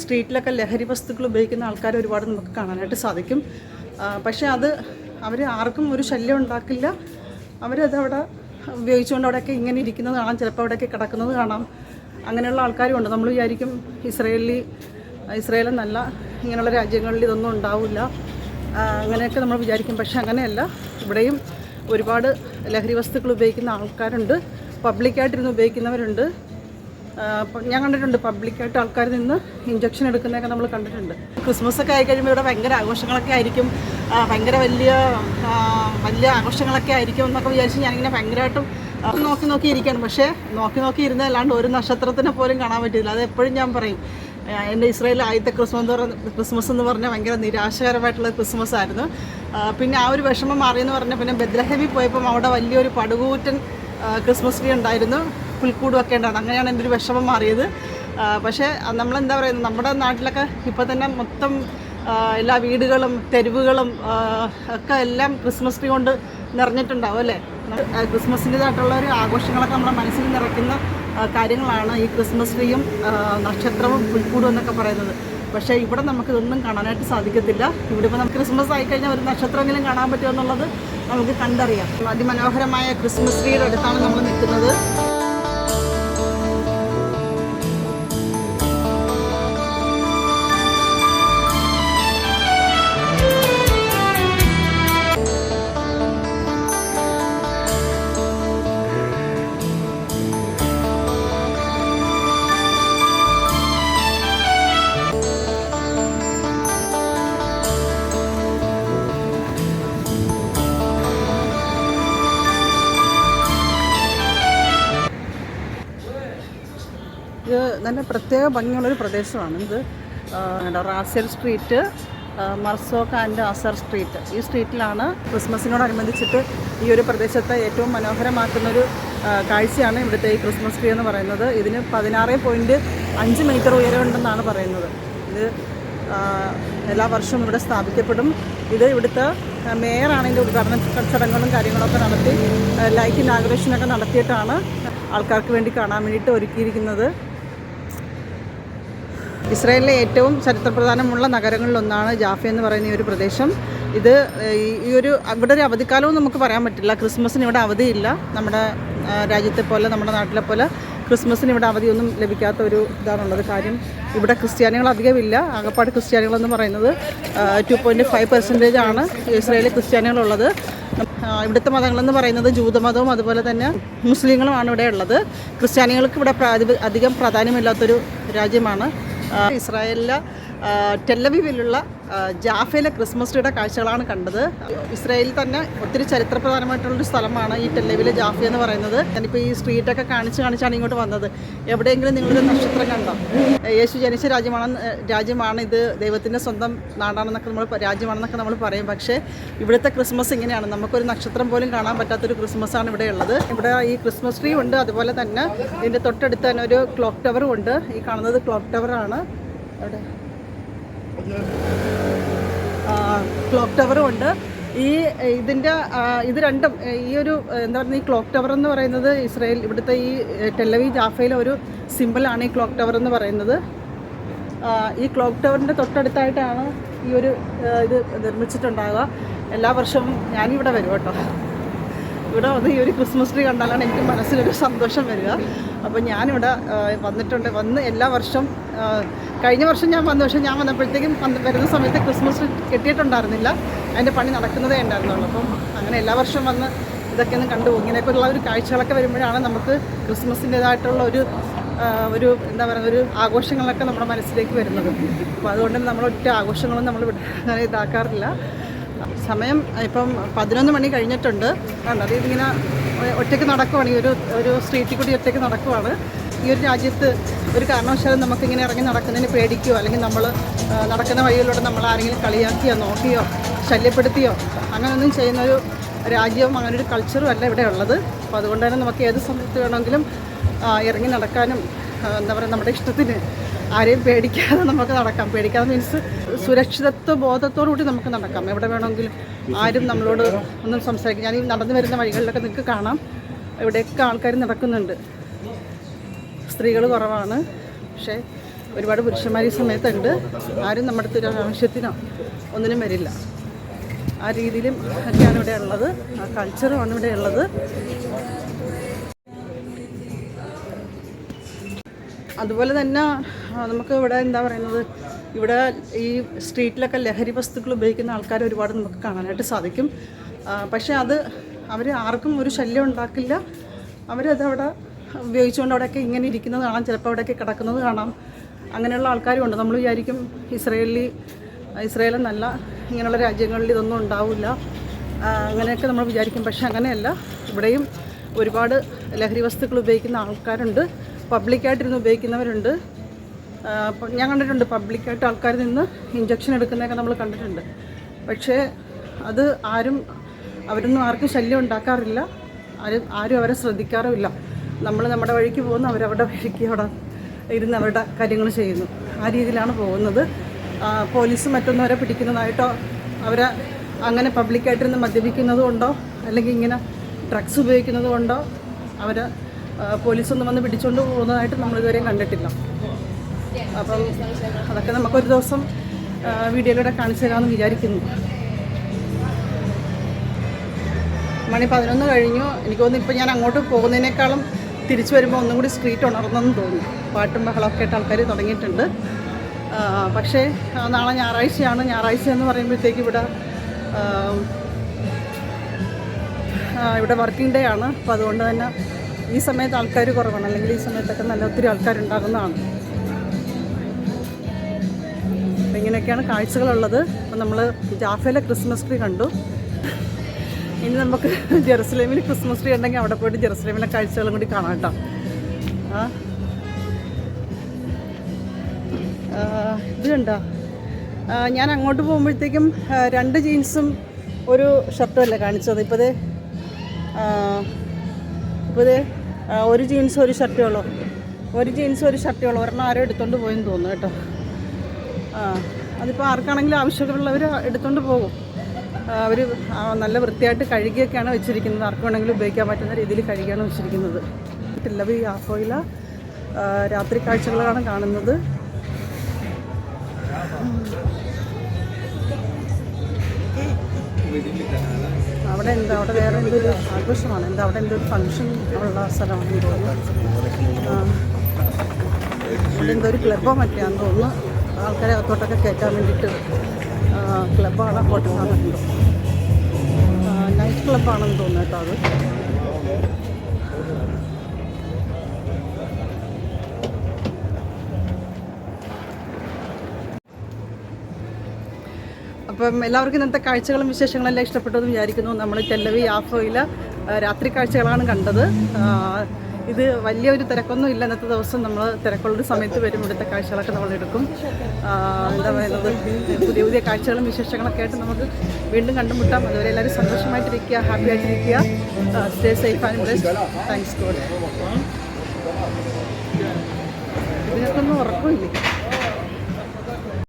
സ്ട്രീറ്റിലൊക്കെ ലഹരി വസ്തുക്കൾ ഉപയോഗിക്കുന്ന ആൾക്കാർ ഒരുപാട് നമുക്ക് കാണാനായിട്ട് സാധിക്കും. പക്ഷേ അത് അവർ ആർക്കും ഒരു ശല്യം ഉണ്ടാക്കില്ല. അവരത് അവിടെ ഉപയോഗിച്ചുകൊണ്ട് അവിടെയൊക്കെ ഇങ്ങനെ ഇരിക്കുന്നത് കാണാം. ചിലപ്പോൾ അവിടെയൊക്കെ കിടക്കുന്നത് കാണാം. അങ്ങനെയുള്ള ആൾക്കാരും ഉണ്ട്. നമ്മൾ വിചാരിക്കും ഇസ്രയേലി ഇസ്രയേലെന്നല്ല ഇങ്ങനെയുള്ള രാജ്യങ്ങളിൽ ഇതൊന്നും ഉണ്ടാവില്ല. അങ്ങനെയൊക്കെ നമ്മൾ വിചാരിക്കും. പക്ഷെ അങ്ങനെയല്ല. ഇവിടെയും ഒരുപാട് ലഹരി വസ്തുക്കൾ ഉപയോഗിക്കുന്ന ആൾക്കാരുണ്ട്. പബ്ലിക്കായിട്ടിരുന്ന് ഉപയോഗിക്കുന്നവരുണ്ട്. ഞാൻ കണ്ടിട്ടുണ്ട് പബ്ലിക്കായിട്ട് ആൾക്കാർ നിന്ന് ഇഞ്ചക്ഷൻ എടുക്കുന്നതൊക്കെ നമ്മൾ കണ്ടിട്ടുണ്ട്. ക്രിസ്മസ് ഒക്കെ ആയി കഴിയുമ്പോൾ ഇവിടെ ഭയങ്കര ആഘോഷങ്ങളൊക്കെ ആയിരിക്കും. ഭയങ്കര വലിയ വലിയ ആഘോഷങ്ങളൊക്കെ ആയിരിക്കും എന്നൊക്കെ വിചാരിച്ച് ഞാനിങ്ങനെ ഭയങ്കരമായിട്ടും നോക്കി നോക്കി ഇരിക്കുകയാണ്. പക്ഷേ നോക്കി നോക്കി ഇരുന്നല്ലാണ്ട് ഒരു നക്ഷത്രത്തിനെ പോലും കാണാൻ പറ്റില്ല അത് എപ്പോഴും ഞാൻ പറയും എന്റെ ഇസ്രായേലിൽ ആദ്യത്തെ ക്രിസ്മസ് എന്ന് പറഞ്ഞ ക്രിസ്മസ് എന്ന് പറഞ്ഞാൽ ഭയങ്കര നിരാശകരമായിട്ടുള്ള ക്രിസ്മസ് ആയിരുന്നു. പിന്നെ ആ ഒരു വിഷമം മാറിയെന്ന് പറഞ്ഞാൽ പിന്നെ ബദ്രഹബി പോയപ്പം അവിടെ വലിയൊരു പടുകൂറ്റൻ ക്രിസ്മസ് ട്രീ ഉണ്ടായിരുന്നു. പുൽക്കൂടും ഒക്കെ അങ്ങനെയാണ് എന്റെ ഒരു വിഷമം മാറിയത്. പക്ഷേ നമ്മളെന്താ പറയുന്നത്? നമ്മുടെ നാട്ടിലൊക്കെ ഇപ്പോൾ തന്നെ മൊത്തം എല്ലാ വീടുകളും തെരുവുകളും ഒക്കെ എല്ലാം ക്രിസ്മസ് ട്രീ കൊണ്ട് നിറഞ്ഞിട്ടുണ്ടാവും അല്ലേ? ക്രിസ്മസിന്റെതായിട്ടുള്ള ഒരു ആഘോഷങ്ങളൊക്കെ നമ്മുടെ മനസ്സിൽ നിറയ്ക്കുന്ന കാര്യങ്ങളാണ് ഈ ക്രിസ്മസ് ട്രീയും നക്ഷത്രവും പുൽക്കൂടും എന്നൊക്കെ പറയുന്നത്. പക്ഷേ ഇവിടെ നമുക്ക് ഇതൊന്നും കാണാനായിട്ട് സാധിക്കത്തില്ല. ഇവിടെ ഇപ്പോൾ നമുക്ക് ക്രിസ്മസ് ആയിക്കഴിഞ്ഞാൽ ഒരു നക്ഷത്രമെങ്കിലും കാണാൻ പറ്റുമെന്നുള്ളത് നമുക്ക് കണ്ടറിയാം. അതിമനോഹരമായ ക്രിസ്മസ് ട്രീയുടെ അടുത്താണ് നമ്മൾ നിൽക്കുന്നത്. നല്ല പ്രത്യേക ഭംഗിയുള്ളൊരു പ്രദേശമാണ്. ഇത് Ras al street Marzouk and Azhar street. ഈ സ്ട്രീറ്റിലാണ് ക്രിസ്മസിനോടനുബന്ധിച്ചിട്ട് ഈ ഒരു പ്രദേശത്തെ ഏറ്റവും മനോഹരമാക്കുന്നൊരു കാഴ്ചയാണ് ഇവിടുത്തെ ഈ ക്രിസ്മസ് ട്രീ എന്ന് പറയുന്നത്. ഇതിന് പതിനാറ് പോയിന്റ് അഞ്ച് മീറ്റർ ഉയരമുണ്ടെന്നാണ് പറയുന്നത്. ഇത് എല്ലാ വർഷവും ഇവിടെ സ്ഥാപിക്കപ്പെടും. ഇത് ഇവിടുത്തെ മേയറാണ് ഉദ്ഘാടന ചടങ്ങുകളും കാര്യങ്ങളൊക്കെ നടത്തി ലൈറ്റ് ഇനാഗ്രേഷനൊക്കെ നടത്തിയിട്ടാണ് ആൾക്കാർക്ക് വേണ്ടി കാണാൻ വേണ്ടിയിട്ട് ഒരുക്കിയിരിക്കുന്നത്. ഇസ്രായേലിലെ ഏറ്റവും ചരിത്രപ്രധാനമുള്ള നഗരങ്ങളിലൊന്നാണ് ജാഫ എന്ന് പറയുന്ന ഈ ഒരു പ്രദേശം. ഇത് ഈ- ഒരു ഇവിടെ ഒരു അവധിക്കാലവും നമുക്ക് പറയാൻ പറ്റില്ല. ക്രിസ്മസിന് ഇവിടെ അവധിയില്ല. നമ്മുടെ രാജ്യത്തെ പോലെ നമ്മുടെ നാട്ടിലെ പോലെ ക്രിസ്മസിന് ഇവിടെ അവധിയൊന്നും ലഭിക്കാത്ത ഒരു ഇതാണുള്ളത് കാര്യം. ഇവിടെ ക്രിസ്ത്യാനികൾ അധികമില്ല. ആകപ്പാട് ക്രിസ്ത്യാനികളെന്ന് പറയുന്നത് ടു പോയിന്റ് ഫൈവ് പെർസെന്റേജ് ആണ് ഇസ്രായേലിൽ ക്രിസ്ത്യാനികളുള്ളത്. ഇവിടുത്തെ മതങ്ങളെന്ന് പറയുന്നത് ജൂതമതവും അതുപോലെ തന്നെ മുസ്ലിങ്ങളുമാണ് ഇവിടെ ഉള്ളത്. ക്രിസ്ത്യാനികൾക്ക് ഇവിടെ അധികം പ്രാധാന്യമില്ലാത്തൊരു രാജ്യമാണ്. ഇസ്രായേലിലെ ടെല്ലവിവിലുള്ള ജാഫയിലെ ക്രിസ്മസ് ട്രീയുടെ കാഴ്ചകളാണ് കണ്ടത്. ഇസ്രായേലിൽ തന്നെ ഒത്തിരി ചരിത്രപ്രധാനമായിട്ടുള്ളൊരു സ്ഥലമാണ് ഈ ടെല്ലവിലെ ജാഫ എന്ന് പറയുന്നത്. ഞാനിപ്പോൾ ഈ സ്ട്രീറ്റൊക്കെ കാണിച്ച് കാണിച്ചാണ് ഇങ്ങോട്ട് വന്നത്. എവിടെയെങ്കിലും നിങ്ങളൊരു നക്ഷത്രം കണ്ടോ? യേശു ജനിച്ച രാജ്യമാണ് രാജ്യമാണ് ഇത് ദൈവത്തിന്റെ സ്വന്തം നാടാണെന്നൊക്കെ നമ്മൾ രാജ്യമാണെന്നൊക്കെ നമ്മൾ പറയും. പക്ഷേ ഇവിടുത്തെ ക്രിസ്മസ് ഇങ്ങനെയാണ്. നമുക്കൊരു നക്ഷത്രം പോലും കാണാൻ പറ്റാത്തൊരു ക്രിസ്മസാണ് ഇവിടെ ഉള്ളത്. ഇവിടെ ഈ ക്രിസ്മസ് ട്രീ ഉണ്ട്. അതുപോലെ തന്നെ ഇതിന്റെ തൊട്ടടുത്ത് തന്നെ ഒരു ക്ലോക്ക് ടവറും ഉണ്ട്. ഈ കാണുന്നത് ക്ലോക്ക് ടവറാണ്. അവിടെ ക്ലോക്ക് ടവറും ഉണ്ട്. ഈ ഇതിന്റെ ഇത് രണ്ടും ഈ ഒരു എന്താ പറയുക ഈ ക്ലോക്ക് ടവർ എന്ന് പറയുന്നത് ഇസ്രയേൽ ഇവിടുത്തെ ഈ ടെല്ലവി ജാഫയിലെ ഒരു സിമ്പിളാണ് ഈ ക്ലോക്ക് ടവർ എന്ന് പറയുന്നത്. ഈ ക്ലോക്ക് ടവറിന്റെ തൊട്ടടുത്തായിട്ടാണ് ഈ ഒരു ഇത് നിർമ്മിച്ചിട്ടുണ്ടാകുക എല്ലാ വർഷവും ഞാനിവിടെ വരും കേട്ടോ. ഇവിടെ വന്ന് ഈ ഒരു ക്രിസ്മസ് ട്രീ കണ്ടാലാണ് എനിക്ക് മനസ്സിലൊരു സന്തോഷം വരിക. അപ്പോൾ ഞാനിവിടെ വന്നിട്ടുണ്ട്. വന്ന് എല്ലാ വർഷവും കഴിഞ്ഞ വർഷം ഞാൻ വന്ന. പക്ഷേ ഞാൻ വന്നപ്പോഴത്തേക്കും വരുന്ന സമയത്ത് ക്രിസ്മസ് കെട്ടിയിട്ടുണ്ടായിരുന്നില്ല. അതിന്റെ പണി നടക്കുന്നതേ ഉണ്ടായിരുന്നുള്ളൂ. അപ്പം അങ്ങനെ എല്ലാ വർഷവും വന്ന് ഇതൊക്കെ ഒന്ന് കണ്ടു. ഇങ്ങനെയൊക്കെയുള്ള ഒരു കാഴ്ചകളൊക്കെ വരുമ്പോഴാണ് നമുക്ക് ക്രിസ്മസിന്റേതായിട്ടുള്ള ഒരു ഒരു എന്താ പറയുക ഒരു ആഘോഷങ്ങളൊക്കെ നമ്മുടെ മനസ്സിലേക്ക് വരുന്നത്. അപ്പോൾ അതുകൊണ്ട് നമ്മൾ ഒറ്റ ആഘോഷങ്ങളും നമ്മൾ ഇതാക്കാറില്ല. സമയം ഇപ്പം പതിനൊന്ന് മണി കഴിഞ്ഞിട്ടുണ്ട്. കണ്ടോ? ഇതിങ്ങനെ ഒറ്റയ്ക്ക് നടക്കുവാണ്. ഈ ഒരു ഒരു സ്ട്രീറ്റിൽ കൂടി ഒറ്റയ്ക്ക് നടക്കുവാണ്. ഈ ഒരു രാജ്യത്ത് ഒരു കാരണവശാലും നമുക്കിങ്ങനെ ഇറങ്ങി നടക്കുന്നതിന് പേടിക്കുകയോ അല്ലെങ്കിൽ നമ്മൾ നടക്കുന്ന വഴിയിലൂടെ നമ്മൾ ആരെങ്കിലും കളിയാക്കിയോ നോക്കിയോ ശല്യപ്പെടുത്തിയോ അങ്ങനെയൊന്നും ചെയ്യുന്നൊരു രാജ്യവും അങ്ങനെ ഒരു കൾച്ചറും അല്ല ഇവിടെ ഉള്ളത്. അപ്പോൾ അതുകൊണ്ട് തന്നെ നമുക്ക് ഏത് സമയത്ത് വേണമെങ്കിലും ഇറങ്ങി നടക്കാനും എന്താ പറയുക നമ്മുടെ ഇഷ്ടത്തിന് ആരെയും പേടിക്കാതെ നമുക്ക് നടക്കാം. പേടിക്കാതെ മീൻസ് സുരക്ഷിതത്വ ബോധത്തോടു കൂടി നമുക്ക് നടക്കാം. എവിടെ വേണമെങ്കിലും ആരും നമ്മളോട് ഒന്നും സംസാരിക്കും ഞാൻ ഈ നടന്നു വരുന്ന വഴികളിലൊക്കെ നിങ്ങൾക്ക് കാണാം. ഇവിടെയൊക്കെ ആൾക്കാർ നടക്കുന്നുണ്ട്. സ്ത്രീകൾ കുറവാണ്. പക്ഷേ ഒരുപാട് പുരുഷന്മാർ ഈ സമയത്തുണ്ട്. ആരും നമ്മുടെ അടുത്ത് ആവശ്യത്തിനോ ഒന്നിനും വരില്ല. ആ രീതിയിലും ഒക്കെയാണ് ഇവിടെ ഉള്ളത്. ആ കൾച്ചറുമാണ് ഇവിടെ ഉള്ളത്. അതുപോലെ തന്നെ നമുക്ക് ഇവിടെ എന്താ പറയുന്നത്? ഇവിടെ ഈ സ്ട്രീറ്റിലൊക്കെ ലഹരി വസ്തുക്കൾ ഉപയോഗിക്കുന്ന ആൾക്കാർ ഒരുപാട് നമുക്ക് കാണാനായിട്ട് സാധിക്കും. പക്ഷേ അത് അവർ ആർക്കും ഒരു ശല്യം ഉണ്ടാക്കില്ല. അവരത് അവിടെ ഉപയോഗിച്ചുകൊണ്ട് അവിടെയൊക്കെ ഇങ്ങനെ ഇരിക്കുന്നത് കാണാം. ചിലപ്പോൾ അവിടെയൊക്കെ കിടക്കുന്നത് കാണാം. അങ്ങനെയുള്ള ആൾക്കാരും ഉണ്ട് നമ്മൾ വിചാരിക്കും ഇസ്രയേലിൽ ഇസ്രയേലെന്നല്ല ഇങ്ങനെയുള്ള രാജ്യങ്ങളിൽ ഇതൊന്നും ഉണ്ടാവില്ല. അങ്ങനെയൊക്കെ നമ്മൾ വിചാരിക്കും. പക്ഷേ അങ്ങനെയല്ല. ഇവിടെയും ഒരുപാട് ലഹരി വസ്തുക്കൾ ഉപയോഗിക്കുന്ന ആൾക്കാരുണ്ട്. പബ്ലിക്കായിട്ടിരുന്ന് ഉപയോഗിക്കുന്നവരുണ്ട്. ഞാൻ കണ്ടിട്ടുണ്ട് പബ്ലിക്കായിട്ട് ആൾക്കാർ നിന്ന് ഇഞ്ചക്ഷൻ എടുക്കുന്നതൊക്കെ നമ്മൾ കണ്ടിട്ടുണ്ട്. പക്ഷേ അത് ആരും അവരൊന്നും ആർക്കും ശല്യം ഉണ്ടാക്കാറില്ല. ആരും ആരും അവരെ ശ്രദ്ധിക്കാറുമില്ല. നമ്മൾ നമ്മുടെ വഴിക്ക് പോകുന്നു അവരവരുടെ വഴിക്ക് അവിടെ ഇരുന്ന് അവരുടെ കാര്യങ്ങൾ ചെയ്യുന്നു. ആ രീതിയിലാണ് പോകുന്നത്. പോലീസ് മറ്റൊന്നവരെ പിടിക്കുന്നതായിട്ടോ അവരെ അങ്ങനെ പബ്ലിക്കായിട്ടിരുന്ന് മദ്യപിക്കുന്നത് കൊണ്ടോ അല്ലെങ്കിൽ ഇങ്ങനെ ഡ്രഗ്സ് ഉപയോഗിക്കുന്നത് കൊണ്ടോ അവർ പോലീസൊന്നും വന്ന് പിടിച്ചുകൊണ്ട് പോകുന്നതായിട്ട് നമ്മളിതുവരെയും കണ്ടിട്ടില്ല. അപ്പം അതൊക്കെ നമുക്കൊരു ദിവസം വീഡിയോയിലൂടെ കാണിച്ചു തരാമെന്ന് വിചാരിക്കുന്നു. മണി പതിനൊന്ന് കഴിഞ്ഞു. എനിക്ക് തോന്നുന്നു ഇപ്പം ഞാൻ അങ്ങോട്ട് പോകുന്നതിനേക്കാളും തിരിച്ചു വരുമ്പോൾ ഒന്നും കൂടി സ്ട്രീറ്റ് ഉണർന്നെന്ന് തോന്നി പാട്ടും ബഹളമൊക്കെ ആയിട്ട് ആൾക്കാർ തുടങ്ങിയിട്ടുണ്ട്. പക്ഷേ നാളെ ഞായറാഴ്ചയാണ്. ഞായറാഴ്ച എന്ന് പറയുമ്പോഴത്തേക്ക് ഇവിടെ ഇവിടെ വർക്കിംഗ് ഡേ ആണ്. അപ്പോൾ അതുകൊണ്ട് തന്നെ ഈ സമയത്ത് ആൾക്കാർ കുറവാണ്. അല്ലെങ്കിൽ ഈ സമയത്തൊക്കെ നല്ല ഒത്തിരി ആൾക്കാരുണ്ടാകുന്നതാണ്. ഇങ്ങനെയൊക്കെയാണ് കാഴ്ചകളുള്ളത്. അപ്പം നമ്മൾ ജാഫയിലെ ക്രിസ്മസ് ട്രീ കണ്ടു. ഇനി നമുക്ക് ജെറുസലേമിൽ ക്രിസ്മസ് ട്രീ ഉണ്ടെങ്കിൽ അവിടെ പോയിട്ട് ജെറുസലേമിലെ കാഴ്ചകളും കൂടി കാണാം കേട്ടോ. ഇത് കണ്ടോ? ഞാൻ അങ്ങോട്ട് പോകുമ്പോഴത്തേക്കും രണ്ട് ജീൻസും ഒരു ഷർട്ടും അല്ലേ കാണിച്ചത്? ഇപ്പോൾ ഇപ്പോൾ ഒരു ജീൻസും ഒരു ഷർട്ടേ ഉള്ളൂ. ഒരു ജീൻസും ഒരു ഷർട്ടേ ഉള്ളൂ. ഒരെണ്ണം ആരോ എടുത്തോണ്ട് പോയെന്ന് തോന്നുന്നു കേട്ടോ. അതിപ്പോൾ ആർക്കാണെങ്കിലും ആവശ്യമുള്ളവർ എടുത്തുകൊണ്ട് പോകും. അവർ നല്ല വൃത്തിയായിട്ട് കഴുകിയൊക്കെയാണ് വെച്ചിരിക്കുന്നത്. ആർക്ക് വേണമെങ്കിലും ഉപയോഗിക്കാൻ പറ്റുന്ന രീതിയിൽ കഴുകിയാണ് വെച്ചിരിക്കുന്നത്. ഈ ആഫോയില രാത്രി കാഴ്ചകളാണ് കാണുന്നത്. അവിടെ എന്താ അവിടെ വേറെ എന്തൊരു ആഘോഷമാണ്? എന്താ അവിടെ എന്തൊരു ഫങ്ഷൻ ഉള്ള സ്ഥലമാണെന്ന് തോന്നുന്നു അവിടെ എന്തോ ഒരു ക്ലബോ മറ്റാന്ന് തോന്നുന്നു. ആൾക്കാരെ അകത്തോട്ടൊക്കെ കയറ്റാൻ വേണ്ടിയിട്ട് ക്ലബ്ബാണ് ഹോട്ടലാണെന്നുണ്ടോ നൈറ്റ് ക്ലബ്ബാണെന്ന് തോന്നുന്നു അത്. അപ്പം എല്ലാവർക്കും ഇന്നത്തെ കാഴ്ചകളും വിശേഷങ്ങളെല്ലാം ഇഷ്ടപ്പെട്ടെന്ന് വിചാരിക്കുന്നു. നമ്മൾ ടെല്ലവി ആഫോയിൽ രാത്രി കാഴ്ചകളാണ് കണ്ടത്. ഇത് വലിയൊരു തിരക്കൊന്നും ഇല്ല. ഇന്നത്തെ ദിവസം നമ്മൾ തിരക്കുള്ളൊരു സമയത്ത് വരും. ഇവിടുത്തെ കാഴ്ചകളൊക്കെ നമ്മൾ എടുക്കും. എന്താ പറയുന്നത്? പുതിയ പുതിയ കാഴ്ചകളും വിശേഷങ്ങളൊക്കെ ആയിട്ട് നമുക്ക് വീണ്ടും കണ്ടുമുട്ടാം. അതുവരെ എല്ലാവരും സന്തോഷമായിട്ടിരിക്കുക ഹാപ്പി ആയിട്ടിരിക്കുക. Stay safe and best thanks God ഇതിനൊക്കെ ഒന്നും ഉറക്കമില്ലേ.